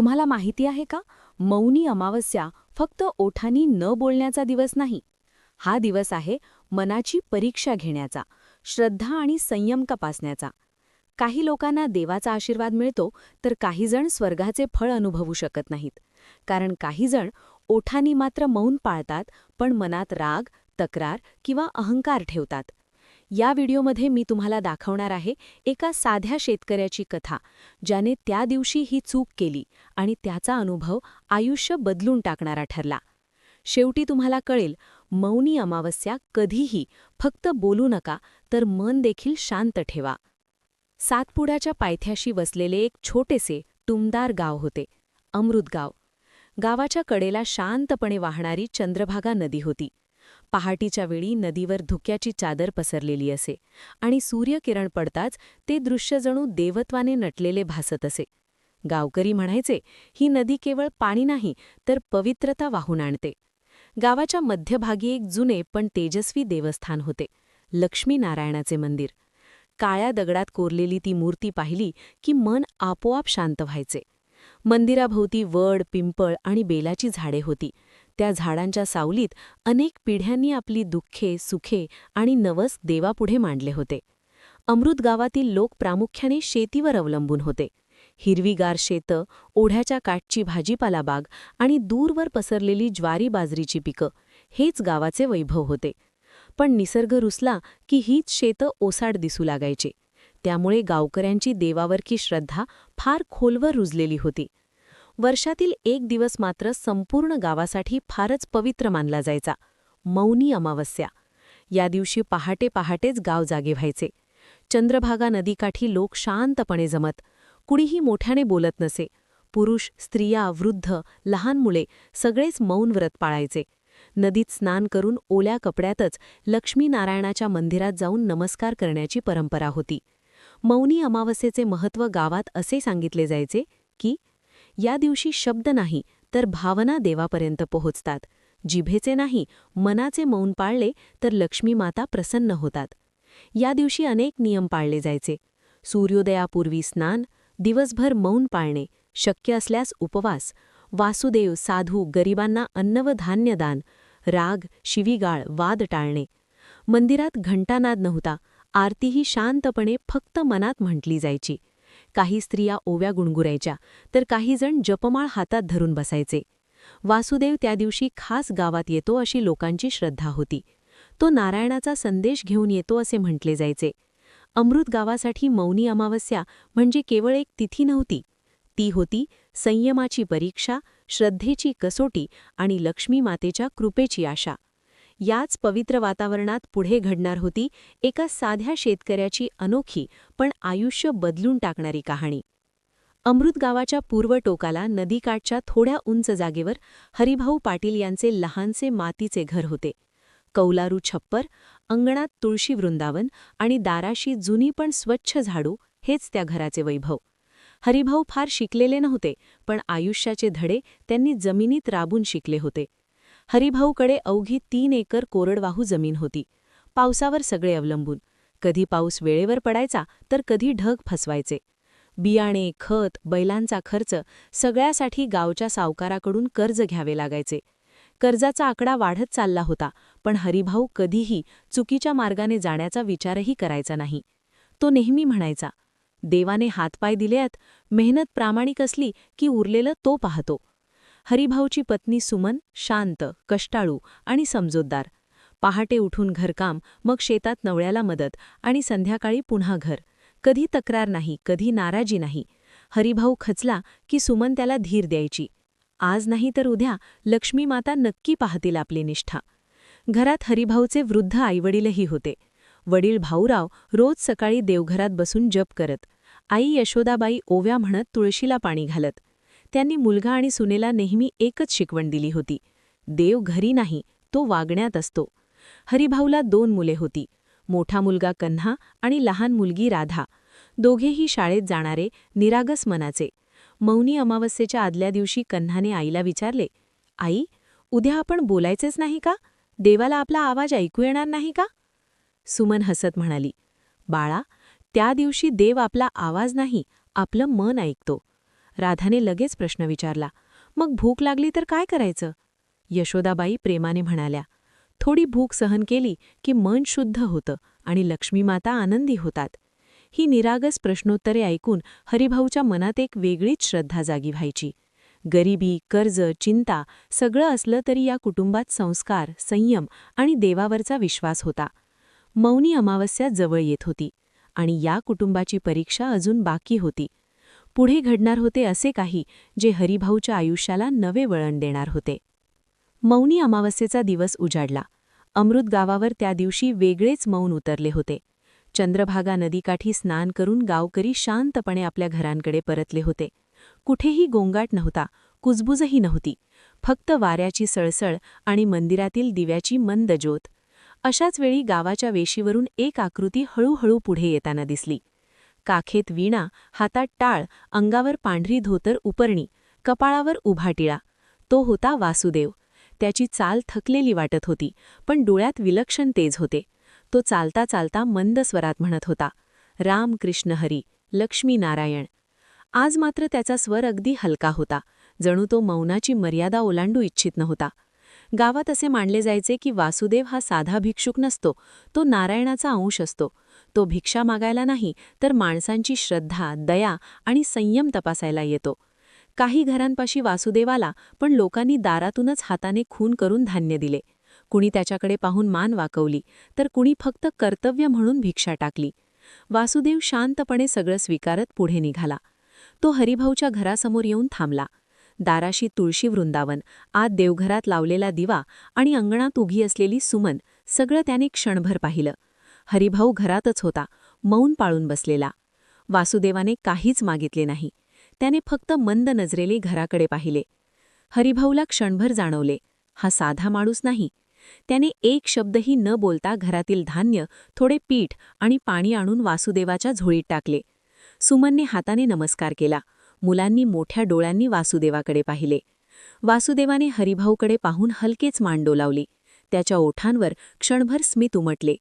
तुम्हाला माहिती आहे का? मौनी अमावस्या फक्त ओठानी न बोलण्याचा दिवस नाही. हा दिवस आहे मनाची परीक्षा घेण्याचा श्रद्धा आणि संयम तपासण्याचा. काही लोकांना देवाचा आशीर्वाद मिळतो तर काहीजण स्वर्गाचे फळ अनुभवू शकत नाहीत. कारण काहीजण ओठानी मात्र मौन पाळतात पण मनात राग तक्रार किंवा अहंकार ठेवतात. या व्हिडिओमध्ये मी तुम्हाला दाखवणार आहे एका साध्या शेतकऱ्याची कथा ज्याने त्या दिवशी ही चूक केली आणि त्याचा अनुभव आयुष्य बदलून टाकणारा ठरला. शेवटी तुम्हाला कळेल मौनी अमावस्या कधीही फक्त बोलू नका तर मन देखील शांत ठेवा. सातपुड्याच्या पायथ्याशी वसलेले एक छोटेसे टुमदार गाव होते अमृतगाव. गावाच्या कडेला शांतपणे वाहणारी चंद्रभागा नदी होती. पहाटीच्या वेळी नदीवर धुक्याची चादर पसरलेली असे आणि सूर्यकिरण पडताच ते दृश्य जणू देवत्वाने नटलेले भासत असे. गावकरी म्हणायचे ही नदी केवळ पाणी नाही तर पवित्रता वाहून आणते. गावाच्या मध्यभागी एक जुने पण तेजस्वी देवस्थान होते लक्ष्मीनारायणाचे मंदिर. काळ्या दगडात कोरलेली ती मूर्ती पाहिली की मन आपोआप शांत व्हायचे. मंदिराभोवती वड पिंपळ आणि बेलाची झाडे होती. त्या झाडांच्या सावलीत अनेक पिढ्यांनी आपली दुःखे सुखे आणि नवस देवापुढे मांडले होते. अमृत गावातील लोक प्रामुख्याने शेतीवर अवलंबून होते. हिरवीगार शेतं ओढ्याच्या काठची भाजीपाला बाग आणि दूरवर पसरलेली ज्वारी बाजरीची पिकं हेच गावाचे वैभव होते. पण निसर्ग रुसला की हीच शेतं ओसाड दिसू लागायची. त्यामुळे गावकऱ्यांची देवावरकी श्रद्धा फार खोलवर रुजलेली होती. वर्षातील एक दिवस मात्र संपूर्ण गावासाठी फारच पवित्र मानला जायचा. मौनी अमावस्या. या दिवशी पहाटे पहाटेच गाव जागे व्हायचे. चंद्रभागा नदीकाठी लोक शांतपणे जमत. कुणीही मोठ्याने बोलत नसे. पुरुष स्त्रिया वृद्ध लहान मुले सगळेच मौन व्रत पाळायचे. नदीत स्नान करून ओल्या कपड्यातच लक्ष्मीनारायणाच्या मंदिरात जाऊन नमस्कार करण्याची परंपरा होती. मौनी अमावस्येचे महत्त्व गावात असे सांगितले जायचे की या दिवशी शब्द नाही तर भावना देवापर्यंत पोहोचतात. जिभेचे नाही मनाचे मौन पाळले तर लक्ष्मी माता प्रसन्न होतात. या दिवशी अनेक नियम पाळले जायचे. सूर्योदयापूर्वी स्नान दिवसभर मौन पाळणे शक्य असल्यास उपवास वासुदेव साधू गरिबांना अन्न व धान्यदान राग शिवीगाळ वाद टाळणे. मंदिरात घंटानाद नव्हता आरतीही शांतपणे फक्त मनात म्हटली जायची. काही स्त्रिया ओव्या गुणगुरायच्या तर काही जण जपमाळ हातात धरून बसायचे. वासुदेव त्या दिवशी खास गावात येतो अशी लोकांची श्रद्धा होती. तो नारायणाचा संदेश घेऊन येतो असे म्हटले जायचे. अमृत गावासाठी मौनी अमावस्या म्हणजे केवळ एक तिथी नव्हती. ती होती संयमाची परीक्षा श्रद्धेची कसोटी आणि लक्ष्मी मातेच्या कृपेची आशा. याच पवित्र वातावरणात पुढे घडणार होती एका साध्या शेतकऱ्याची अनोखी पण आयुष्य बदलून टाकणारी कहाणी. अमृत गावाच्या पूर्व टोकाला नदीकाठच्या थोड्या उंच जागेवर हरिभाऊ पाटील यांचे लहानसे मातीचे घर होते. कौलारू छप्पर अंगणात तुळशी वृंदावन आणि दाराशी जुनी पण स्वच्छ झाडू हेच त्या घराचे वैभव. हरिभाऊ फार शिकलेले नव्हते पण आयुष्याचे धडे त्यांनी जमिनीत राबून शिकले होते. हरिभाऊकडे अवघी तीन एकर कोरडवाहू जमीन होती. पावसावर सगळे अवलंबून. कधी पाऊस वेळेवर पडायचा तर कधी ढग फसवायचे. बियाणे खत बैलांचा खर्च सगळ्यासाठी गावच्या सावकाराकडून कर्ज घ्यावे लागायचे. कर्जाचा आकडा वाढत चालला होता पण हरिभाऊ कधीही चुकीच्या मार्गाने जाण्याचा विचारही करायचा नाही. तो नेहमी म्हणायचा देवाने हातपाय दिलेत मेहनत प्रामाणिक असली की उरलेलं तो पाहतो. हरिभाऊची पत्नी सुमन शांत कष्टाळू आणि समजोतदार. पहाटे उठून घरकाम मग शेतात नवळ्याला मदत आणि संध्याकाळी पुन्हा घर. कधी तक्रार नाही कधी नाराजी नाही. हरिभाऊ खचला की सुमन त्याला धीर द्यायची. आज नाही तर उद्या लक्ष्मी माता नक्की पाहतील आपली निष्ठा. घरात हरिभाऊचे वृद्ध आईवडीलही होते. वडील भाऊराव रोज सकाळी देवघरात बसून जप करत. आई यशोदाबाई ओव्या म्हणत तुळशीला पाणी घालत. त्यांनी मुलगा आणि सुनेला नेहमी एकच शिकवण दिली होती. देव घरी नाही तो वागण्यात असतो. हरिभाऊला दोन मुले होती. मोठा मुलगा कन्हा आणि लहान मुलगी राधा. दोघेही शाळेत जाणारे निरागस मनाचे. मौनी अमावस्येच्या आदल्या दिवशी कन्हाने आईला विचारले आई उद्या आपण बोलायचेच नाही का? देवाला आपला आवाज ऐकू येणार नाही का? सुमन हसत म्हणाली बाळा त्या दिवशी देव आपला आवाज नाही आपलं मन ऐकतो. राधाने लगेच प्रश्न विचारला मग भूक लागली तर काय करायचं? यशोदाबाई प्रेमाने म्हणाल्या थोडी भूक सहन केली की मन शुद्ध होतं आणि लक्ष्मीमाता आनंदी होतात. ही निरागस प्रश्नोत्तरे ऐकून हरिभाऊच्या मनात एक वेगळीच श्रद्धा जागी व्हायची. गरिबी कर्ज चिंता सगळं असलं तरी या कुटुंबात संस्कार संयम आणि देवावरचा विश्वास होता. मौनी अमावस्या जवळ येत होती आणि या कुटुंबाची परीक्षा अजून बाकी होती. पुढे घडणार होते असे काही जे हरिभाऊच्या आयुष्याला नवे वळण देणार होते. मौनी अमावस्येचा दिवस उजाडला. अमृत गावावर त्या दिवशी वेगळेच मौन उतरले होते. चंद्रभागा नदीकाठी स्नान करून गावकरी शांतपणे आपल्या घरांकडे परतले होते. कुठेही गोंगाट नव्हता कुजबुजही नव्हती. फक्त वाऱ्याची सळसळ आणि मंदिरातील दिव्याची मंद ज्योत. अशाच वेळी गावाच्या वेशीवरून एक आकृती हळूहळू पुढे येताना दिसली. काखेत वीणा हातात टाळ अंगावर पांढरी धोतर उपरणी कपाळावर उभा टिळा. तो होता वासुदेव. त्याची चाल थकलेली वाटत होती पण डोळ्यात विलक्षण तेज होते. तो चालता चालता मंद स्वरात म्हणत होता राम कृष्ण हरी लक्ष्मी नारायण. आज मात्र त्याचा स्वर अगदी हलका होता. जणू तो मौनाची मर्यादा ओलांडू इच्छित नव्हता. गावात असे मानले जायचे की वासुदेव हा साधा भिक्षुक नसतो तो नारायणाचा अंश असतो. तो भिक्षा मागायला नाही तर माणसांची श्रद्धा दया आणि संयम तपासायला येतो. काही घरांपाशी वासुदेवाला पण लोकांनी दारातूनच हाताने खून करून धान्य दिले. कुणी त्याच्याकडे पाहून मान वाकवली तर कुणी फक्त कर्तव्य म्हणून भिक्षा टाकली. वासुदेव शांतपणे सगळं स्वीकारत पुढे निघाला. तो हरिभाऊच्या घरासमोर येऊन थांबला. दाराशी तुळशी वृंदावन आत देवघरात लावलेला दिवा आणि अंगणात उभी असलेली सुमन सगळं त्याने क्षणभर पाहिलं. हरिभाऊ घरातच होता मौन पाळून बसलेला. वासुदेवाने काहीच मागितले नाही. त्याने फक्त मंद नजरेले घराकडे पाहिले. हरिभाऊला क्षणभर जाणवले हा साधा माणूस नाही. त्याने एक शब्दही न बोलता घरातील धान्य थोडे पीठ आणि पाणी आणून वासुदेवाच्या झोळीत टाकले. सुमनने हाताने नमस्कार केला. मुलांनी मोठ्या डोळ्यांनी वासुदेवाकडे पाहिले. वासुदेवाने हरिभाऊकडे पाहून हलकेच मान डोलावली त्याच्या ओठांवर क्षणभर स्मित उमटले.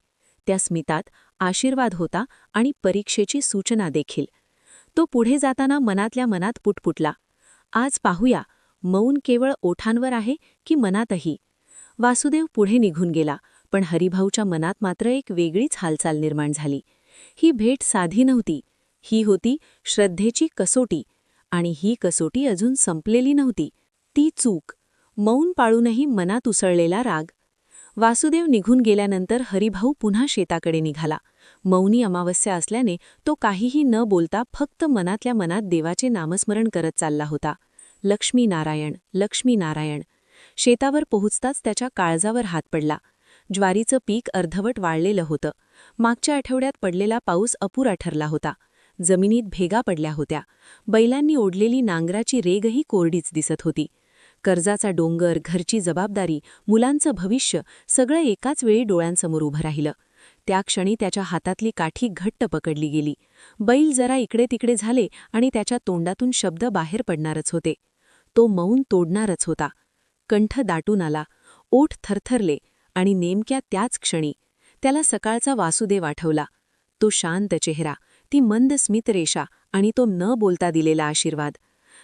त्या स्मितात आशीर्वाद होता आणि परीक्षेची सूचना देखील. तो पुढे जाताना मनातल्या मनात पुटपुटला. आज पाहूया. मौन केवळ ओठांवर आहे की मनातही? वासुदेव पुढे निघून गेला पण हरिभाऊच्या मनात मात्र एक वेगळीच हालचाल निर्माण झाली. ही भेट साधी नव्हती. ही होती श्रद्धेची कसोटी आणि ही कसोटी अजून संपलेली नव्हती. ती चूक मौन पाळूनही मनात उसळलेला राग वासुदेव निघून गेल्यानंतर हरिभाऊ पुन्हा शेताकडे निघाला. मौनी अमावस्या असल्याने तो काहीही न बोलता फक्त मनातल्या मनात देवाचे नामस्मरण करत चालला होता. लक्ष्मी नारायण लक्ष्मी नारायण शेतावर पोहोचताच त्याच्या काळजावर हात पडला. ज्वारीचं पीक अर्धवट वाळलेलं होतं. मागच्या आठवड्यात पडलेला पाऊस अपुरा ठरला होता. जमिनीत भेगा पडल्या होत्या. बैलांनी ओढलेली नांगराची रेगही कोरडीच दिसत होती. कर्जाचा डोंगर घरची जबाबदारी मुलांचं भविष्य सगळं एकाच वेळी डोळ्यांसमोर उभं राहिलं. त्या क्षणी त्याच्या हातातली काठी घट्ट पकडली गेली. बैल जरा इकडे तिकडे झाले आणि त्याच्या तोंडातून शब्द बाहेर पडणारच होते. तो मौन तोडणारच होता. कंठ दाटून आला. ओठ थरथरले आणि नेमक्या त्याच क्षणी त्याला सकाळचा वासुदेव आठवला तो शांत चेहरा ती मंद स्मितरेषा आणि तो न बोलता दिलेला आशीर्वाद.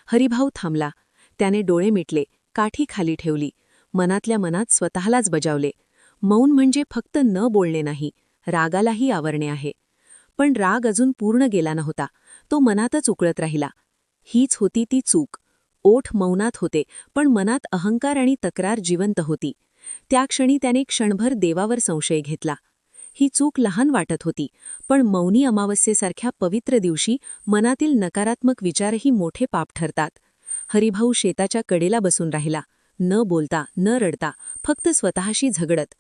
हरिभाऊ थांबला. त्याने डोळे मिटले काठी खाली ठेवली मनातल्या मनात स्वतःलाच बजावले. मौन म्हणजे फक्त न बोलणे नाही रागालाही आवरणे आहे. पण राग अजून पूर्ण गेला नव्हता तो मनातच उकळत राहिला. हीच होती ती चूक. ओठ मौनात होते पण मनात अहंकार आणि तक्रार जिवंत होती. त्या क्षणी त्याने क्षणभर देवावर संशय घेतला. ही चूक लहान वाटत होती पण मौनी अमावस्येसारख्या पवित्र दिवशी मनातील नकारात्मक विचारही मोठे पाप ठरतात. हरिभाऊ शेताच्या कडेला बसून राहिला. न बोलता न रडता फक्त स्वतःशी झगडत.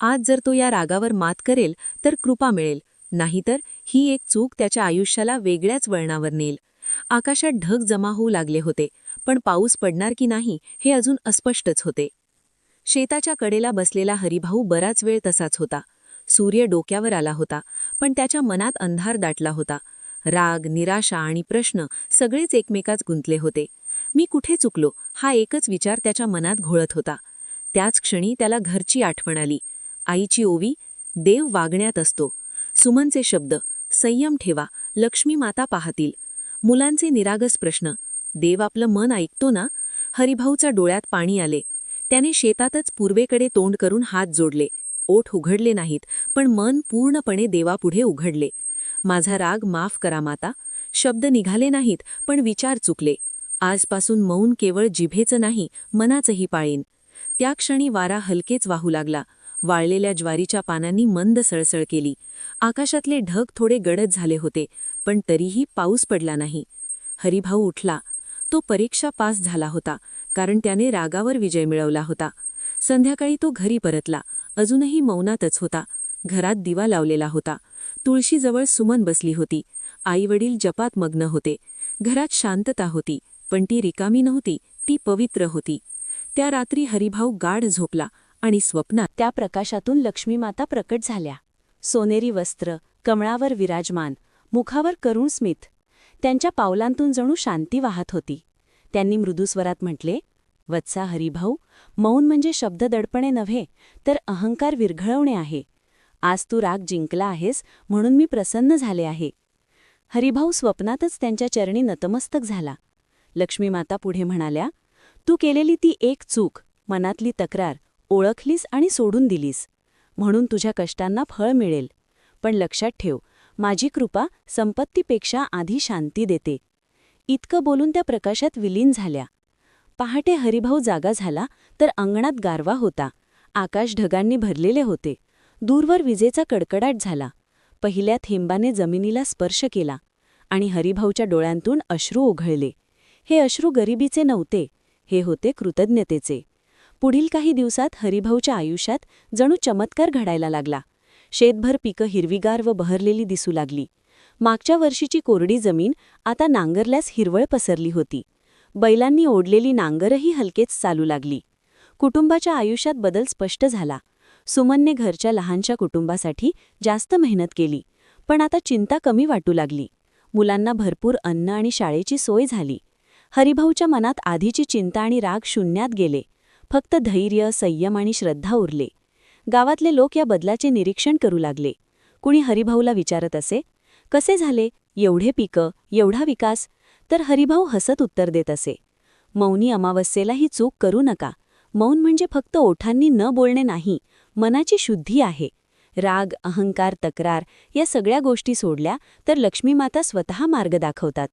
आज जर तो या रागावर मात करेल तर कृपा मिळेल. नाहीतर ही एक चूक त्याच्या आयुष्याला वेगळ्याच वळणावर नेईल. आकाशात ढग जमा होऊ लागले होते पण पाऊस पडणार की नाही हे अजून अस्पष्टच होते. शेताच्या कडेला बसलेला हरिभाऊ बराच वेळ तसाच होता. सूर्य डोक्यावर आला होता पण त्याच्या मनात अंधार दाटला होता. राग निराशा आणि प्रश्न सगळेच एकमेकात गुंतले होते. मी कुठे चुकलो? हा एकच विचार त्याच्या मनात घोळत होता. त्याच क्षणी त्याला घरची आठवण आली. आईची ओवी देव वागण्यात असतो. सुमनचे शब्द संयम ठेवा लक्ष्मी माता पाहतील. मुलांचे निरागस प्रश्न देव आपलं मन ऐकतो ना? हरिभाऊच्या डोळ्यात पाणी आले. त्याने शेतातच पूर्वेकडे तोंड करून हात जोडले. ओठ उघडले नाहीत पण मन पूर्णपणे देवापुढे उघडले. माझा राग माफ करा माता. शब्द निघाले नाहीत पण विचार चुकले. आजपासून मौन केवळ जिभेचं नाही मनाचंही पाळीन. त्या क्षणी वारा हलकेच वाहू लागला. वाळलेल्या ज्वारीच्या पानांनी मंद सळसळ केली. आकाशातले ढग थोडे गडद झाले होते पण तरीही पाऊस पडला नाही. हरिभाऊ उठला. तो परीक्षा पास झाला होता कारण त्याने रागावर विजय मिळवला होता. संध्याकाळी तो घरी परतला. अजूनही मौनातच होता. घरात दिवा लावलेला होता. तुळशीजवळ सुमन बसली होती. आईवडील जपात मग्न होते. घरात शांतता होती. पण ती रिकामी नव्हती ती पवित्र होती. त्या रात्री हरिभाऊ गाढ झोपला आणि स्वप्नात त्या प्रकाशातून लक्ष्मीमाता प्रकट झाल्या. सोनेरी वस्त्र कमळावर विराजमान मुखावर करुण स्मित. त्यांच्या पावलांतून जणू शांती वाहत होती. त्यांनी मृदुस्वरात म्हटले वत्सा हरिभाऊ मौन म्हणजे शब्द दडपणे नव्हे तर अहंकार विरघळवणे आहे. आज तू राग जिंकला आहेस म्हणून मी प्रसन्न झाले आहे. हरिभाऊ स्वप्नातच त्यांच्या चरणी नतमस्तक झाला. लक्ष्मीमाता पुढे म्हणाल्या तू केलेली ती एक चूक मनातली तक्रार ओळखलीस आणि सोडून दिलीस. म्हणून तुझ्या कष्टांना फळ मिळेल. पण लक्षात ठेव माझी कृपा संपत्तीपेक्षा आधी शांती देते. इतकं बोलून त्या प्रकाशात विलीन झाल्या. पहाटे हरिभाऊ जागा झाला तर अंगणात गारवा होता. आकाश ढगांनी भरलेले होते. दूरवर विजेचा कडकडाट झाला. पहिल्या थेंबाने जमिनीला स्पर्श केला आणि हरिभाऊच्या डोळ्यांतून अश्रू ओघळले. हे अश्रू गरिबीचे नव्हते हे होते कृतज्ञतेचे. पुढील काही दिवसात हरिभाऊच्या आयुष्यात जणू चमत्कार घडायला लागला. शेतभर पिकं हिरवीगार व बहरलेली दिसू लागली. मागच्या वर्षीची कोरडी जमीन आता नांगरल्यास हिरवळ पसरली होती. बैलांनी ओढलेली नांगरही हलकेच चालू लागली. कुटुंबाच्या आयुष्यात बदल स्पष्ट झाला. सुमनने घरच्या लहानशा कुटुंबासाठी जास्त मेहनत केली पण आता चिंता कमी वाटू लागली. मुलांना भरपूर अन्न आणि शाळेची सोय झाली. हरिभाऊच्या मनात आधीची चिंता आणि राग शून्यात गेले. फक्त धैर्य संयम आणि श्रद्धा उरले. गावातले लोक या बदलाचे निरीक्षण करू लागले. कुणी हरिभाऊला विचारत असे कसे झाले? एवढे पिकं? एवढा विकास? तर हरिभाऊ हसत उत्तर देत असे मौनी अमावस्येला ही चूक करू नका. मौन म्हणजे फक्त ओठांनी न बोलणे नाही मनाची शुद्धी आहे. राग अहंकार तक्रार या सगळ्या गोष्टी सोडल्या तर लक्ष्मीमाता स्वतः मार्ग दाखवतात.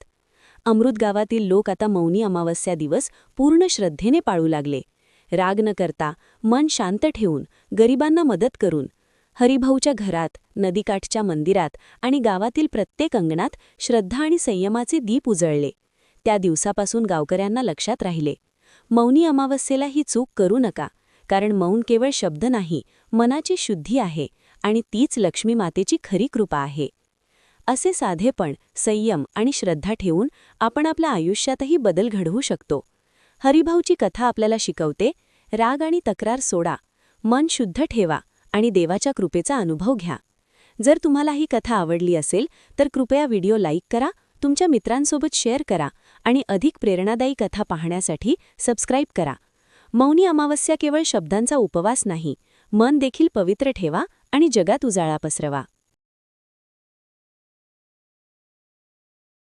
अमृत गावातील लोक आता मौनी अमावस्या दिवस पूर्ण श्रद्धेने पाळू लागले. राग न करता मन शांत ठेवून गरिबांना मदत करून हरिभाऊच्या घरात नदीकाठच्या मंदिरात आणि गावातील प्रत्येक अंगणात श्रद्धा आणि संयमाचे दीप उजळले. त्या दिवसापासून गावकऱ्यांना लक्षात राहिले. मौनी अमावस्येला ही चूक करू नका कारण मौन केवळ शब्द नाही मनाची शुद्धी आहे आणि तीच लक्ष्मी मातेची खरी कृपा आहे. असे साधेपण संयम आणि श्रद्धा ठेवून आपण आपल्या आयुष्यातही बदल घडवू शकतो. हरिभाऊची कथा आपल्याला शिकवते राग आणि तक्रार सोडा मन शुद्ध ठेवा आणि देवाच्या कृपेचा अनुभव घ्या. जर तुम्हाला ही कथा आवडली असेल तर कृपया व्हिडिओ लाईक करा तुमच्या मित्रांसोबत शेअर करा आणि अधिक प्रेरणादायी कथा पाहण्यासाठी सबस्क्राईब करा. मौनी अमावस्या केवळ शब्दांचा उपवास नाही मन देखील पवित्र ठेवा आणि जगात उजाळा पसरवा.